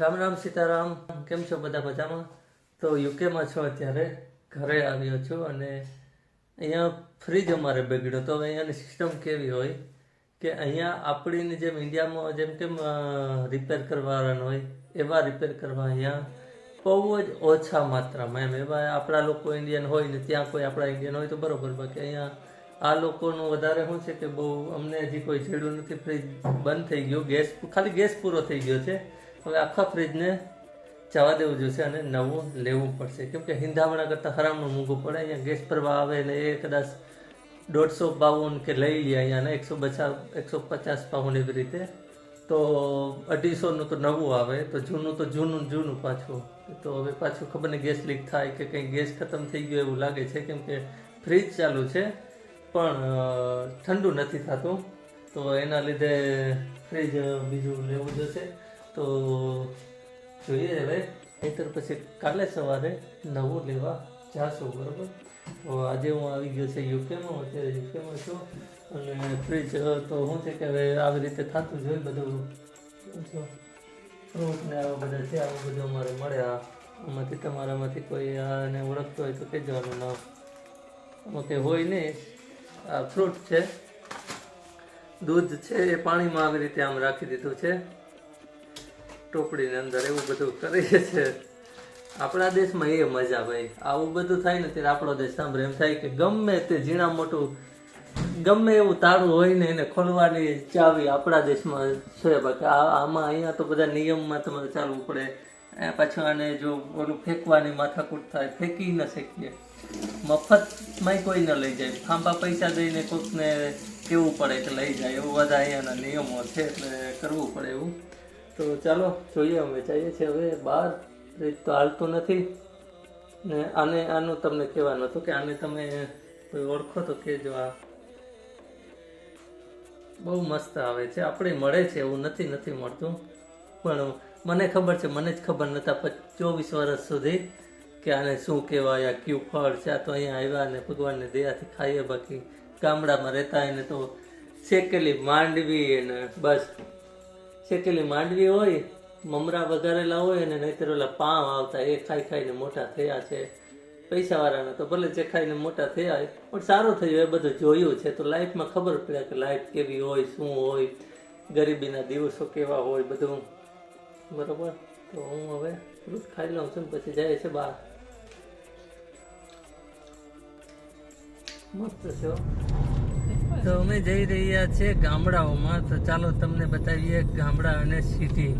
રામ રામ સીતારામ. કેમ છો બધા મજામાં? તો યુકેમાં છો અત્યારે. ઘરે આવ્યો છું અને અહીંયા ફ્રીજ અમારે બગડ્યો. તો અહીંયાની સિસ્ટમ કેવી હોય કે અહીંયા આપણીની જેમ ઇન્ડિયામાં જેમ કેમ રિપેર કરવાના હોય, એવા રિપેર કરવા અહીંયા બહુ જ ઓછા માત્રામાં એમ. એવા આપણા લોકો ઇન્ડિયન હોય ને ત્યાં કોઈ આપણા ઇન્ડિયન હોય તો બરોબર. બાકી અહીંયા આ લોકોનું વધારે શું છે કે બહુ અમને હજી કોઈ છેડ્યું નથી. ફ્રીજ બંધ થઈ ગયું. ગેસ ખાલી ગેસ પૂરો થઈ ગયો છે. હવે આખા ફ્રીજને જવા દેવું જોઈશે અને નવું લેવું પડશે. કેમ કે હિંદામણા કરતાં હરામણું મૂકવું પડે. અહીંયા ગેસ ભરવા આવે ને એ કદાચ દોઢસો બાવન કે લઈ લે અહીંયાને એકસો પચાસ એકસો પચાસ પાઉન્ડ એવી રીતે. તો અઢીસોનું તો નવું આવે. તો જૂનું તો જૂનું જૂનું પાછું. તો હવે પાછું ખબર નહીં ગેસ લીક થાય કે કંઈ ગેસ ખતમ થઈ ગયો એવું લાગે છે. કેમ કે ફ્રીજ ચાલુ છે, પણ ઠંડુ નથી થતું. તો એના લીધે ફ્રીજ બીજું લેવું જશે. તો જોઈએ હવે. નહીંતર પછી કાલે સવારે નવું લેવા જાશું, બરાબર? તો આજે હું આવી ગયો છે યુકેમાં, અત્યારે યુકેમાં છું. અને ફ્રીજ તો શું છે કે હવે આવી રીતે થતું જ હોય બધું. ફ્રૂટ ને આવા બધા છે, આવું બધું અમારે મળ્યા આમાંથી તમારામાંથી કોઈ આને ઓળખતો હોય તો કહેવાનું નામ. આમાં કંઈ હોય નહીં. આ ફ્રૂટ છે. દૂધ છે, એ પાણીમાં આવી રીતે આમ રાખી દીધું છે. ટોપડીની અંદર એવું બધું કરીએ છે. આપણા દેશમાં એ મજા ભાઈ. આવું બધું થાય ને ત્યારે આપણો દેશ સાંભળે. એમ થાય કે ગમે તે ઝીણા મોટું, ગમે એવું તાળું હોય ને એને ખોલવાની ચાવી આપણા દેશમાં છે. બાકી આમાં અહીંયા તો બધા નિયમમાં તમારે ચાલવું પડે. પાછું આને જો ઓલું ફેંકવાની માથાકૂટ થાય, ફેંકી ન શકીએ. મફતમાં કોઈ ન લઈ જાય. ફાંફા પૈસા દઈને કોકને કેવું પડે કે લઈ જાય. એવું બધા અહીંયાના નિયમો છે એટલે કરવું પડે એવું. તો ચાલો જોઈએ અમે, જઈએ છીએ હવે બહાર. ફ્રીજ તો હાલતું નથી. ને આને આનું તમને કહેવાનું હતું કે આને તમે કોઈ ઓળખો તો કહેજો આ. બહુ મસ્ત આવે છે. આપણે મળે છે એવું નથી નથી મળતું. પણ મને ખબર છે, મને જ ખબર નહોતા ચોવીસ વર્ષ સુધી કે આને શું કહેવાય, આ કયું ફળ છે? આ તો અહીંયા આવ્યા અને ભગવાનને દયાથી ખાઈએ બાકી ગામડામાં રહેતા એને તો શેકેલી માંડવી અને બસ. શેકેલી માંડવી હોય, મમરા વઘારેલા હોય અને નહીતર ઓલા પાવ આવતા, એ ખાઈ ખાઈને મોટા થયા છે. પૈસાવાળાને તો ભલે જે ખાઈને મોટા થયા હોય, પણ સારું થયું, એ બધું જોયું છે. તો લાઈફમાં ખબર પડે કે લાઈફ કેવી હોય, શું હોય, ગરીબીના દિવસો કેવા હોય બધું. બરાબર? તો હું હવે ફ્રૂટ ખાઈ લઉં છું પછી જાય છે બહાર. મસ્ત છે. તો અમે જઈ રહ્યા છે ગામડાઓમાં. તો ચાલો તમને બતાવીએ ગામડા અને સિટી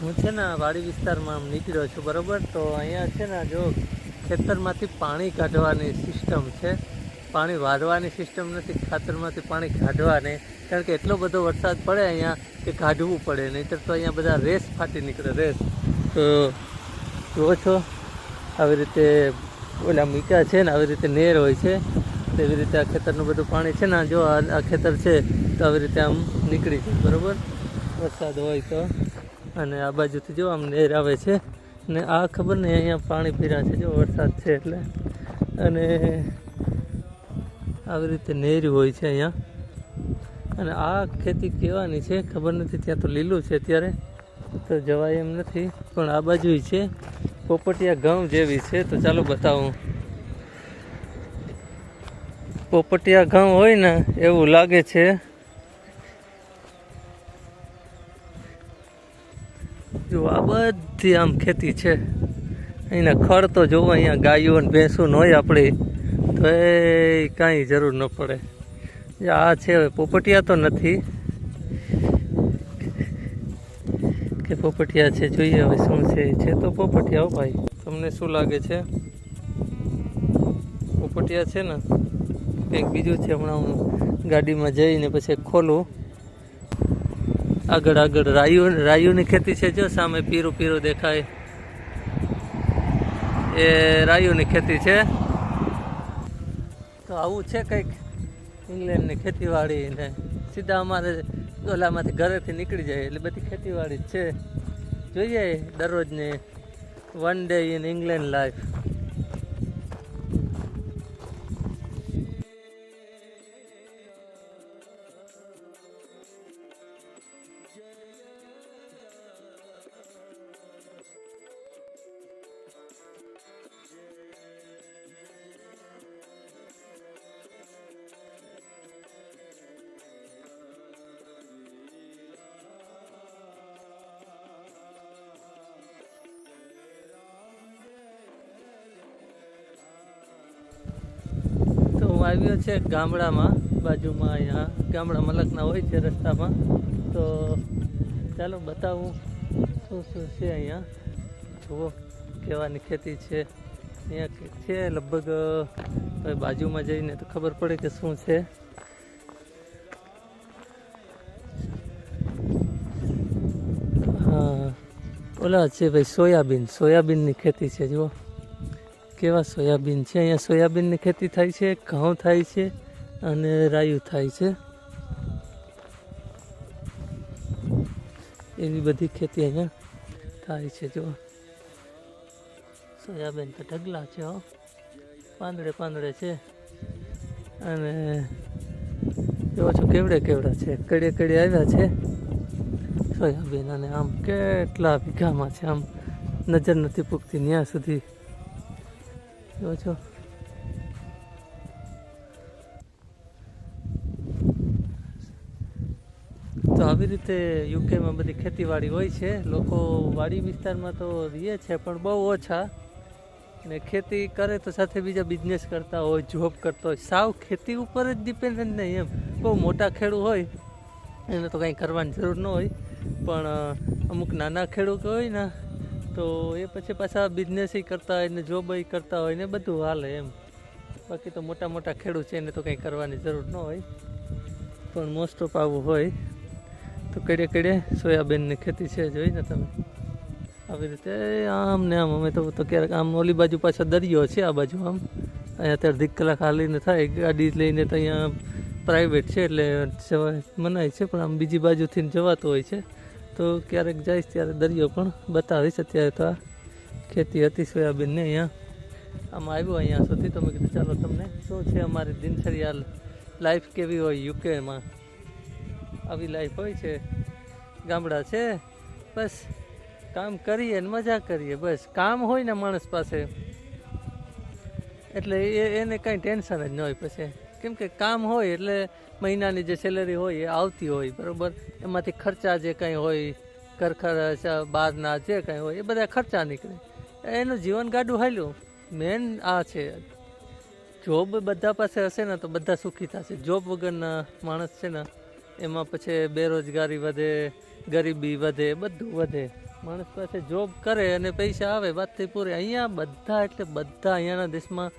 હું છે ને વાડી વિસ્તારમાં નીકળ્યો છું, બરોબર? તો અહીંયા છે ને જો ખેતરમાંથી પાણી કાઢવાની સિસ્ટમ છે. પાણી વાળવાની સિસ્ટમ નથી, ખાતરમાંથી પાણી કાઢવાની. કારણ કે એટલો બધો વરસાદ પડે અહીંયા કે કાઢવું પડે, નહીંતર તો અહીંયા બધા રેસ ફાટી નીકળે, રેસ. તો જુઓ છો, આવી રીતે ઓલા મીકા છે ને, આવી રીતે નેર હોય છે. એવી રીતે આ ખેતરનું બધું પાણી છે ને જો આ આ ખેતર છે, તો આવી રીતે આમ નીકળી જાય, બરાબર? વરસાદ હોય તો. અને આ બાજુથી જો આમ નેર આવે છે. ને આ ખબર નહીં, અહીંયા પાણી પીરા છે, જો વરસાદ છે એટલે. અને આવી રીતે નેર હોય છે અહીંયા. અને આ ખેતી કહેવાની છે, ખબર નથી, ત્યાં તો લીલું છે અત્યારે. તો જવાય એમ નથી, પણ આ બાજુ છે. પોપટિયા ઘઉં જેવી છે, તો ચાલો બતાવું. પોપટિયા ઘઉં હોય ને, એવું લાગે છે. જો આ બધી આમ ખેતી છે. અહીંના ખડ તો જોવો, અહીંયા ગાયો ને ભેંસો ન હોય આપણી. એ કાંઈ જરૂર ન પડે. આ છે પોપટિયા તો નથી. કે પોપટિયા છે, જોઈએ હવે શું છે. છે તો પોપટિયા ભાઈ. તમને શું લાગે છે? પોપટિયા છે ને? કંઈક બીજું છે હમણાં હું ગાડીમાં જઈને પછી ખોલું. આગળ આગળ રાયુ, રાયુની ખેતી છે જો, સામે પીરું પીરું દેખાય. એ રાયુની ખેતી છે. તો આવું છે કંઈક. ઇંગ્લેન્ડની ખેતીવાડી ને સીધા અમારે ઓલામાંથી ઘરેથી નીકળી જાય એટલે બધી ખેતીવાડી છે. જોઈએ દરરોજની one day in England life આવ્યો છે ગામડામાં, બાજુમાં અહીંયા ગામડા મલકના હોય છે રસ્તામાં. તો ચાલો બતાવું શું શું છે અહીંયા. જુઓ, કેવાની ખેતી છે. અહીંયા છે? લગભગ બાજુમાં જઈને તો ખબર પડે કે શું છે. હા, ઓલા છે ભાઈ સોયાબીન. સોયાબીનની ખેતી છે, જુઓ. કેવા સોયાબીન છે? અહીંયા સોયાબીનની ખેતી થાય છે, ઘઉં થાય છે અને રાયું થાય છે. એવી બધી ખેતી અહીંયા થાય છે જો સોયાબીન તો ઢગલા છે, હો. પાંદડે પાંદડે છે. અને જોવો છો કેવડે કેવડા છે. કડે કડે આવ્યા છે. સોયાબીન અને આમ કેટલા વીઘામાં છે? આમ નજર નથી પૂગતી ત્યાં સુધી. જો છો તો આવી રીતે યુકેમાં બધી ખેતીવાડી હોય છે. લોકો વાડી વિસ્તારમાં તો રહે છે, પણ બહુ ઓછા. ને ખેતી કરે તો સાથે બીજા બિઝનેસ કરતા હોય જોબ કરતા હોય. સાવ ખેતી ઉપર જ ડિપેન્ડન્ટ નહીં એમ. બહુ મોટા ખેડૂત હોય, એને તો કંઈ કરવાની જરૂર ન હોય. પણ અમુક નાના ખેડૂત હોય ને તો એ પછી પાછા બિઝનેસ કરતા હોય ને જોબ કરતા હોય ને બધું હાલે એમ. બાકી તો મોટા મોટા ખેડૂત છે, એને તો કંઈ કરવાની જરૂર ન હોય. પણ મોસ્ટ ઓફ આવું હોય. તો કડે કડે સોયાબીનની ખેતી છે, જોઈ ને તમે. આવી રીતે આમ ને આમ, અમે તો ક્યારેક આમ ઓલી બાજુ પાછા દરિયો છે, આ બાજુ આમ. અહીંયા અત્યારે અડધી કલાક હાલીને થાય, ગાડી લઈને તો અહીંયા પ્રાઇવેટ છે, એટલે જવા મનાય છે, પણ આમ બીજી બાજુથી જવાતું હોય છે. તો ક્યારેક જઈશ ત્યારે દરિયો પણ બતાવીશ અત્યારે તો ખેતી હતી સોયાબીનને અહીંયા. આમાં આવ્યો અહીંયા સુધી તો મેં કીધું ચાલો તમને શું છે અમારી દિનચર્યા લાઈફ કેવી હોય યુકેમાં આવી લાઈફ હોય છે. ગામડા છે. બસ કામ કરીએ ને મજા કરીએ બસ. કામ હોય ને માણસ પાસે. એટલે એ એને કાંઈ ટેન્શન જ ન હોય પછી. કેમ કે કામ હોય એટલે મહિનાની જે સેલરી હોય એ આવતી હોય, બરાબર? એમાંથી ખર્ચા જે કંઈ હોય કરખર બહારના જે કંઈ હોય, એ બધા ખર્ચા નીકળે. એનું જીવન ગાડું હાલ્યું. મેન આ છે. જોબ બધા પાસે હશે ને તો બધા સુખી થશે. જોબ વગરના માણસ છે ને, એમાં પછી બેરોજગારી વધે, ગરીબી વધે, બધું વધે. માણસ પાસે જોબ કરે અને પૈસા આવે વાતથી પૂરે. અહીંયા બધા એટલે બધા અહીંયાના દેશમાં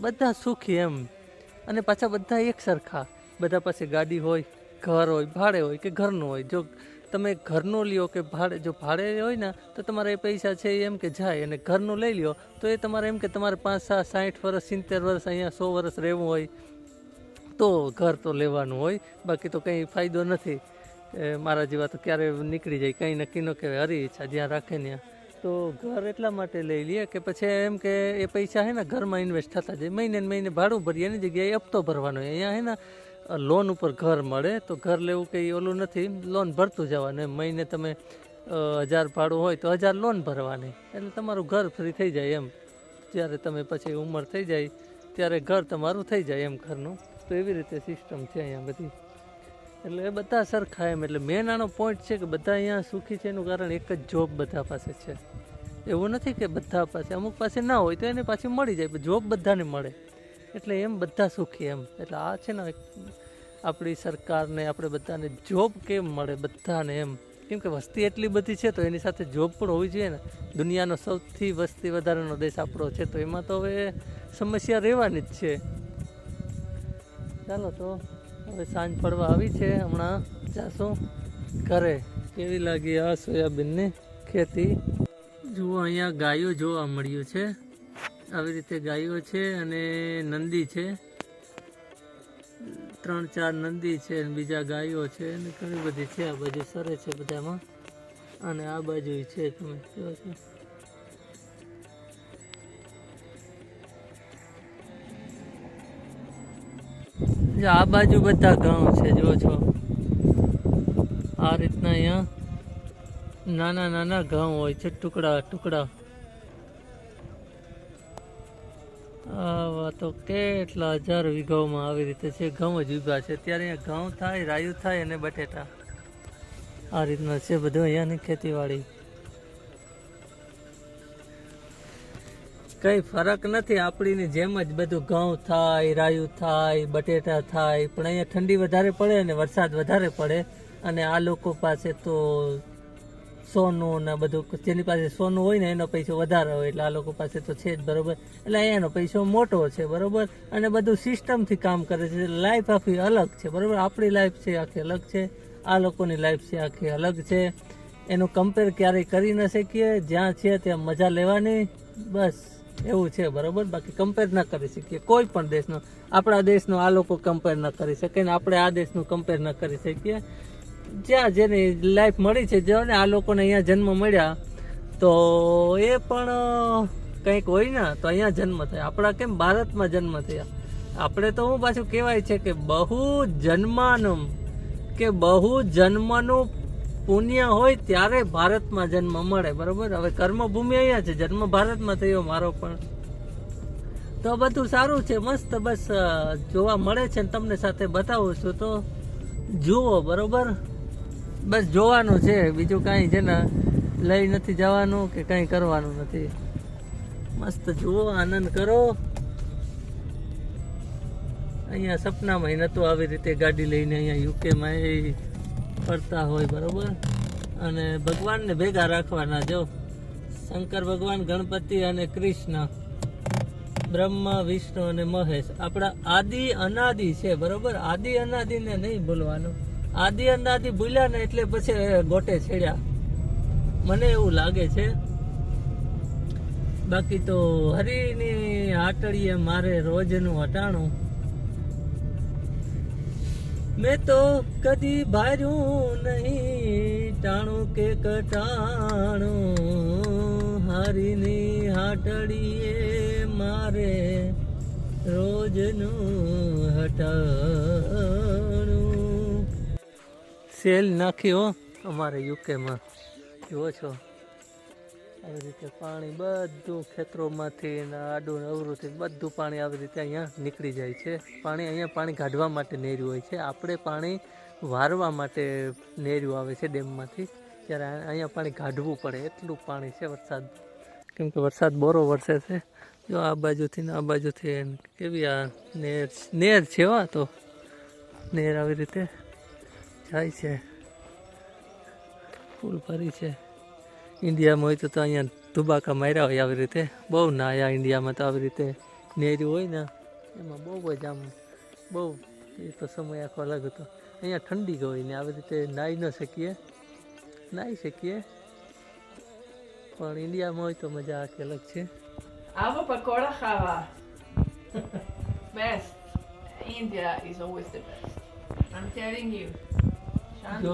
બધા સુખી એમ. અને પાછા બધા એક સરખા બધા પાસે ગાડી હોય, ઘર હોય, ભાડે હોય કે ઘરનું હોય. જો તમે ઘરનું લ્યો કે ભાડે, જો ભાડે હોય ને, તો તમારે એ પૈસા છે એમ કે જાય અને ઘરનું લઈ લ્યો, તો એ તમારે એમ કે તમારે પાંચ, સાત, સાઠ વર્ષ, સિત્તેર વર્ષ અહીંયા સો વર્ષ રહેવું હોય, તો ઘર તો લેવાનું હોય. બાકી તો કંઈ ફાયદો નથી. મારા જેવા તો ક્યારે નીકળી જાય, કંઈ નક્કી ન કહેવાય. હરી ઈચ્છા જ્યાં રાખે ત્યાં તો ઘર એટલા માટે લઈ લઈએ કે પછી એમ કે એ પૈસા હે ને ઘરમાં ઇન્વેસ્ટ થતા જાય. મહિને મહિને ભાડું ભરીએ, એની જગ્યાએ હપ્તો ભરવાનો અહીંયા હે ને લોન ઉપર ઘર મળે તો ઘર લેવું કંઈ ઓલું નથી. લોન ભરતું જવાનું એમ. મહિને તમે હજાર ભાડું હોય તો હજાર લોન ભરવાની. એટલે તમારું ઘર ફ્રી થઈ જાય એમ. જ્યારે તમે પછી ઉંમર થઈ જાય, ત્યારે ઘર તમારું થઈ જાય એમ ઘરનું. તો એવી રીતે સિસ્ટમ છે અહીંયા બધી. એટલે એ બધા સરખા એમ. એટલે મેન આનો પોઈન્ટ છે કે બધા અહીંયા સુખી છે, એનું કારણ એક જ જોબ બધા પાસે છે. એવું નથી કે બધા પાસે, અમુક પાસે ના હોય તો એને પાછી મળી જાય જોબ બધાને મળે. એટલે એમ બધા સુખી એમ. એટલે આ છે ને આપણી સરકારને, આપણે બધાને જોબ કેમ મળે બધાને એમ. કેમ કે વસ્તી એટલી બધી છે તો એની સાથે જોબ પણ હોવી જોઈએ ને. દુનિયાનો સૌથી વસ્તી વધારાનો દેશ આપણો છે તો એમાં તો હવે સમસ્યા રહેવાની જ છે. ચાલો તો હવે સાંજ પડવા આવી છે, હમણાં જાશું ઘરે. કેવી લાગી આ સોયાબીનની ખેતી? જુઓ અહીંયા ગાયો જોવા મળ્યું છે. આવી રીતે ગાયો છે અને નંદી છે. ત્રણ ચાર નંદી છે બીજા ગાયો છે અને ઘણી બધી છે. આ બાજુ સરે છે બધામાં. અને આ બાજુ છે, તમે કેવા છો? જો આ બાજુ બધા ઘઉં છે, જો છો. આ રીતના અહીંયા નાના નાના ઘઉં હોય છે, ટુકડા ટુકડા. આવા તો કેટલા હજાર વીઘાઓમાં આવી રીતે છે ઘઉં જ ઊભા છે. ત્યારે અહીંયા ઘઉં થાય, રાયું થાય અને બટેટા. આ રીતના છે, બધું અહીંયાની ખેતીવાડી. કઈ ફરક નથી આપણીની જેમ જ બધું ઘઉં થાય, રાયું થાય, બટેટા થાય, પણ અહીંયા ઠંડી વધારે પડે અને વરસાદ વધારે પડે. અને આ લોકો પાસે તો સોનું ને બધું, જેની પાસે સોનું હોય ને એનો પૈસો વધારે હોય, એટલે આ લોકો પાસે તો છે જ બરોબર. એટલે અહીંયાનો પૈસો મોટો છે, બરોબર? અને બધું સિસ્ટમથી કામ કરે છે લાઈફ આખી અલગ છે, બરોબર? આપણી લાઈફ છે, આખી અલગ છે. આ લોકોની લાઈફ છે, આખી અલગ છે. એનું કમ્પેર ક્યારેય કરી ન શકીએ. જ્યાં છે ત્યાં મજા લેવાની. બસ. એવું છે, બરોબર? બાકી કમ્પેર ના કરી શકીએ. કોઈ પણ દેશનો, આપણા દેશનો આ લોકો કમ્પેર ન કરી શકે ને આપણે આ દેશનું કમ્પેર ન કરી શકીએ. જ્યાં જેની લાઈફ મળી છે જો ને આ લોકોને અહીંયા જન્મ મળ્યા, તો એ પણ કંઈક હોય ને, તો અહીંયા જન્મ થયા. આપણા કેમ? ભારતમાં જન્મ થયા. આપણે તો હું પાછું કહેવાય છે કે બહુ જન્માનમ, કે બહુ જન્મનું પુણ્ય હોય ત્યારે ભારતમાં જન્મ મળે, બરોબર? હવે કર્મભૂમિ અહીંયા છે, જન્મ ભારતમાં થયો મારો પણ. તો બધું સારું છે, મસ્ત, બસ જોવા મળે છે ને તમને સાથે બતાવું છું તો. જુઓ, બરોબર? બસ જોવાનું છે, બીજું કાંઈ છે ને, લઈ નથી જવાનું કે કાંઈ કરવાનું નથી. મસ્ત જુઓ, આનંદ કરો. અહીંયા સપનામાં નહોતું આવી રીતે ગાડી લઈને અહીંયા યુકેમાં એ ફરતા હોય, બરોબર? અને ભગવાનને ભેગા રાખવાના, જો. શંકર ભગવાન, ગણપતિ અને કૃષ્ણ, બ્રહ્મા, વિષ્ણુ અને મહેશ. આપણા આદિ અનાદિ છે, બરોબર? આદિ અનાદિને નહીં ભૂલવાનું. આદિ અનાદિ ભૂલ્યા ને એટલે પછી ગોટે છેડ્યા. મને એવું લાગે છે. બાકી તો હરિની આટડીએ મારે રોજનું હટાણું મેં તો કદી ભાર્યું નહીં, ટાણું કે કટાણું. હારીની હાટડીએ મારે રોજનું હટાણું. સેલ નાખ્યો અમારે યુકેમાં. જુઓ છો. આવી રીતે પાણી બધું ખેતરોમાંથી આડું અવરુંથી બધું પાણી આવી રીતે અહીંયા નીકળી જાય છે. પાણી અહીંયા પાણી કાઢવા માટે નેર્યું હોય છે. આપણે પાણી વારવા માટે નેર્યું આવે છે ડેમમાંથી. ત્યારે અહીંયા પાણી કાઢવું પડે. એટલું પાણી છે વરસાદ. કેમ કે વરસાદ બોરો વરસે છે. જો આ બાજુથી ને આ બાજુથી કેવી આ નેર નેર છે વા તો. નેર આવી રીતે જાય છે. ફૂલ ભરી છે. ઇન્ડિયામાં હોય તો તો અહીંયા ધુબાકા માર્યા હોય આવી રીતે. બહુ નાયા ઇન્ડિયામાં તો આવી રીતે નેર્યું હોય ને, એમાં બહુ જ આમ બહુ એ તો સમય આખો અલગ હતો. અહીંયા ઠંડી હોય ને આવી રીતે નાહી ન શકીએ નાહી શકીએ. પણ ઇન્ડિયામાં હોય તો મજા આખી અલગ છે. આવો પકોડા ખાવા. Best India is always the best I am telling you. જો.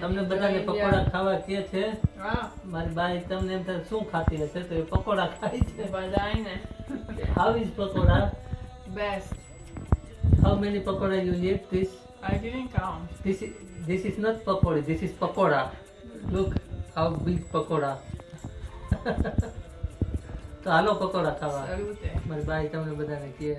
તમને બધાને પકોડા ખાવા કે છે Ah, મારી બાઈ તમને એમ થાય શું ખાતી હશે તો એ પકોડા ખાય છે Badaine. How is pakoda Best. How many pakoda you this I didn't count. This is this is not pakodi. This is pakoda. Look how big pakoda. તો હાલો પકોડા ખાવા. મારી બાઈ તમને બધાને કહે